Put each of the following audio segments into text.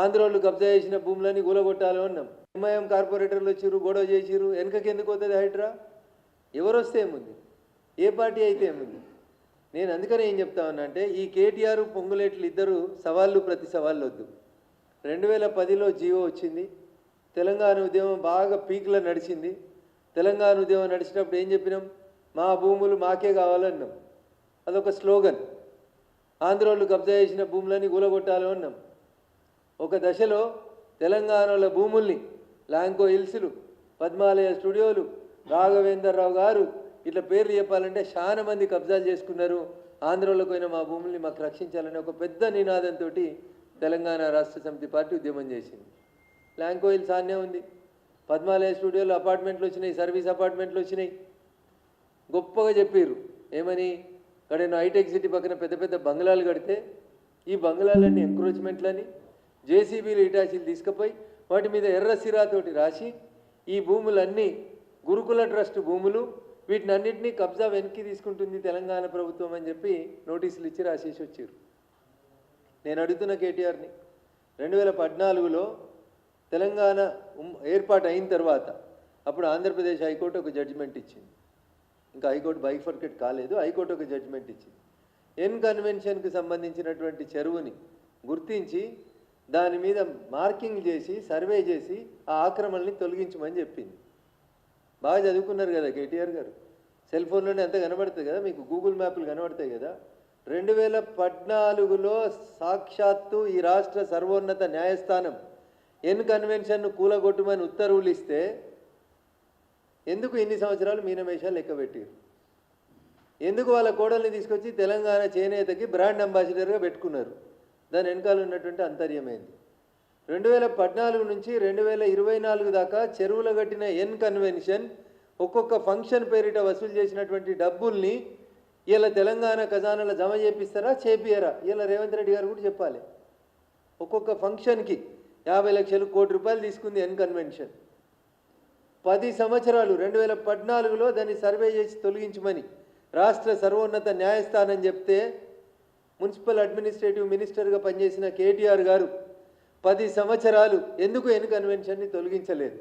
ఆంధ్రోళ్ళు కబ్జా చేసిన భూములని కూలగొట్టాలి అన్నాం. ఎంఐఎం కార్పొరేటర్లు వచ్చిర్రు గొడవ చేసిర్రు వెనకకి ఎందుకు వస్తుంది హైడ్రా? ఎవరు వస్తే ఏముంది? ఏ పార్టీ అయితే ఏముంది? నేను అందుకనే ఏం చెప్తా ఉన్నా అంటే ఈ కేటీఆర్ పొంగులేట్లు ఇద్దరు సవాళ్ళు ప్రతి సవాళ్ళు వద్దు. రెండు వేల పదిలో జీవో వచ్చింది. తెలంగాణ ఉద్యమం బాగా పీక్లో నడిచింది. తెలంగాణ ఉద్యమం నడిచినప్పుడు ఏం చెప్పినాం? మా భూములు మాకే కావాలన్నాం. అదొక స్లోగన్. ఆంధ్రోళ్ళు కబ్జా చేసిన భూములని కూలగొట్టాలి అన్నాం. ఒక దశలో తెలంగాణలో భూముల్ని లాంకో హిల్స్లు పద్మాలయ స్టూడియోలు రాఘవేంద్రరావు గారు ఇట్లా పేర్లు చెప్పాలంటే చాలా మంది కబ్జాలు చేసుకున్నారు. ఆంధ్రలోకి పోయిన మా భూముల్ని మాకు రక్షించాలని ఒక పెద్ద నినాదంతో తెలంగాణ రాష్ట్ర సమితి పార్టీ ఉద్యమం చేసింది. ల్యాంకో హిల్స్ ఆనే ఉంది. పద్మాలయ స్టూడియోలు అపార్ట్మెంట్లు వచ్చినాయి సర్వీస్ అపార్ట్మెంట్లు వచ్చినాయి. గొప్పగా చెప్పారు ఏమని? ఇక్కడ హైటెక్ సిటీ పక్కన పెద్ద పెద్ద బంగ్లాలు కడితే ఈ బంగ్లాలన్నీ ఎంక్రోచ్మెంట్లని జేసీబీలు ఇటాచీలు తీసుకుపోయి వాటి మీద ఎర్ర సిరాతోటి రాసి ఈ భూములన్నీ గురుకుల ట్రస్ట్ భూములు వీటిని అన్నింటినీ కబ్జా వెనక్కి తీసుకుంటుంది తెలంగాణ ప్రభుత్వం అని చెప్పి నోటీసులు ఇచ్చి రాసేసి వచ్చారు. నేను అడుగుతున్న కేటీఆర్ని రెండు వేల పద్నాలుగులో తెలంగాణ ఉమ్- ఏర్పాటు అయిన తర్వాత అప్పుడు ఆంధ్రప్రదేశ్ హైకోర్టు ఒక జడ్జిమెంట్ ఇచ్చింది. ఇంకా హైకోర్టు బైఫర్కెట్ కాలేదు హైకోర్టు ఒక జడ్జిమెంట్ ఇచ్చింది. ఎన్ కన్వెన్షన్కి సంబంధించినటువంటి చెరువుని గుర్తించి దాని మీద మార్కింగ్ చేసి సర్వే చేసి ఆ ఆక్రమణని తొలగించమని చెప్పింది. బాగా చదువుకున్నారు కదా కేటీఆర్ గారు. సెల్ ఫోన్లోనే అంత కనబడుతుంది కదా మీకు గూగుల్ మ్యాప్లు కనబడతాయి కదా. రెండు వేల పద్నాలుగులో సాక్షాత్తు ఈ రాష్ట్ర సర్వోన్నత న్యాయస్థానం ఎన్ కన్వెన్షన్ను కూలగొట్టుమని ఉత్తర్వులు ఇస్తే ఎందుకు ఇన్ని సంవత్సరాలు మీనమేషాలు లెక్క పెట్టారు? ఎందుకు వాళ్ళ కోడల్ని తీసుకొచ్చి తెలంగాణ చేనేతకి బ్రాండ్ అంబాసిడర్గా పెట్టుకున్నారు? దాని వెనకాల ఉన్నటువంటి అంతర్యమైంది. రెండు వేల పద్నాలుగు నుంచి రెండు వేల ఇరవై నాలుగు దాకా చెరువులు కట్టిన ఎన్ కన్వెన్షన్ ఒక్కొక్క ఫంక్షన్ పేరిట వసూలు చేసినటువంటి డబ్బుల్ని ఇలా తెలంగాణ ఖజానాలో జమ చేపిస్తారా చేపియరా? ఇలా రేవంత్ రెడ్డి గారు కూడా చెప్పాలి. ఒక్కొక్క ఫంక్షన్కి యాభై లక్షలు కోటి రూపాయలు తీసుకుంది ఎన్ కన్వెన్షన్. పది సంవత్సరాలు రెండు వేల పద్నాలుగులో దాన్ని సర్వే చేసి తొలగించమని రాష్ట్ర సర్వోన్నత న్యాయస్థానం చెప్తే మున్సిపల్ అడ్మినిస్ట్రేటివ్ మినిస్టర్గా పనిచేసిన కేటీఆర్ గారు పది సంవత్సరాలు ఎందుకు ఎన్ కన్వెన్షన్ని తొలగించలేదు?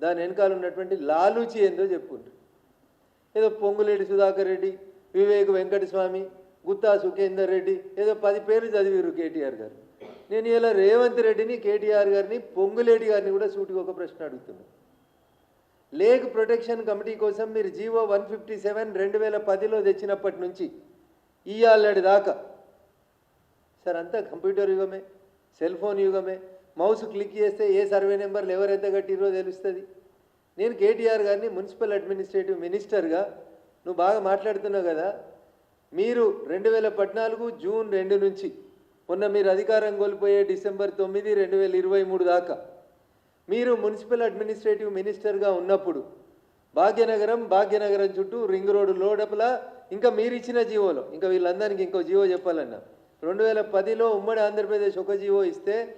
దాని వెనకాల ఉన్నటువంటి లాలూచి ఏందో చెప్పుకుంటారు. ఏదో పొంగులేడి సుధాకర్ రెడ్డి వివేక్ వెంకటస్వామి గుత్తా సుఖేందర్ రెడ్డి ఏదో పది పేర్లు చదివారు కేటీఆర్ గారు. నేను ఇలా రేవంత్ రెడ్డిని కేటీఆర్ గారిని పొంగులేడి గారిని కూడా సూటిగా ఒక ప్రశ్న అడుగుతున్నాను లేక్ ప్రొటెక్షన్ కమిటీ కోసం మీరు జీవో వన్ ఫిఫ్టీ సెవెన్ రెండు వేల పదిలో తెచ్చినప్పటి నుంచి ఇయ్యాలడి దాకా సార్ అంతా కంప్యూటర్ యుగమే సెల్ ఫోన్ యుగమే. మౌస్ క్లిక్ చేస్తే ఏ సర్వే నెంబర్లు ఎవరెంత కట్టిరో తెలుస్తుంది. నేను కేటీఆర్ గారిని మున్సిపల్ అడ్మినిస్ట్రేటివ్ మినిస్టర్గా నువ్వు బాగా మాట్లాడుతున్నావు కదా మీరు రెండు వేల పద్నాలుగు జూన్ రెండు నుంచి మొన్న మీరు అధికారం కోల్పోయే డిసెంబర్ తొమ్మిది రెండు వేల ఇరవై మూడు దాకా మీరు మున్సిపల్ అడ్మినిస్ట్రేటివ్ మినిస్టర్గా ఉన్నప్పుడు భాగ్యనగరం భాగ్యనగరం చుట్టూ రింగ్ రోడ్డు లోడపల ఇంకా మీరు ఇచ్చిన జీవోలో ఇంకా వీళ్ళందరికీ ఇంకో జీవో చెప్పాలన్నా రెండు వేల పదిలో ఉమ్మడి ఆంధ్రప్రదేశ్ ఒక జీవో ఇస్తే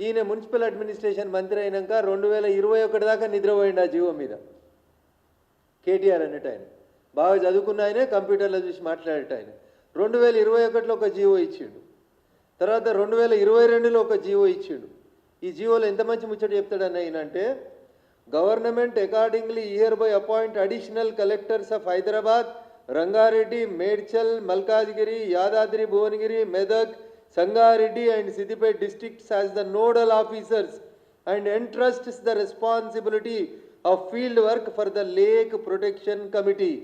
ఈయన మున్సిపల్ అడ్మినిస్ట్రేషన్ మంత్రి అయినాక రెండు వేల ఇరవై ఒకటి దాకా నిద్రపోయిండు ఆ జీవో మీద. కేటీఆర్ అన్నట్టు ఆయన. బాగా చదువుకున్న ఆయనే కంప్యూటర్లో చూసి మాట్లాడేట ఆయన. రెండు వేల ఇరవై ఒకటిలో ఒక జీవో ఇచ్చిండు. తర్వాత రెండు వేల ఇరవై రెండులో ఒక జీవో ఇచ్చిండు. ఈ జీవోలో ఎంత మంచి ముచ్చట చెప్తాడని ఆయన అంటే government accordingly year by appoint additional collectors of Hyderabad Rangareddy Medchal Malkajgiri Yadadri Bhuvanagiri Medak Sangareddy and Siddipet districts as the nodal officers and entrusts the responsibility of field work for the lake protection committee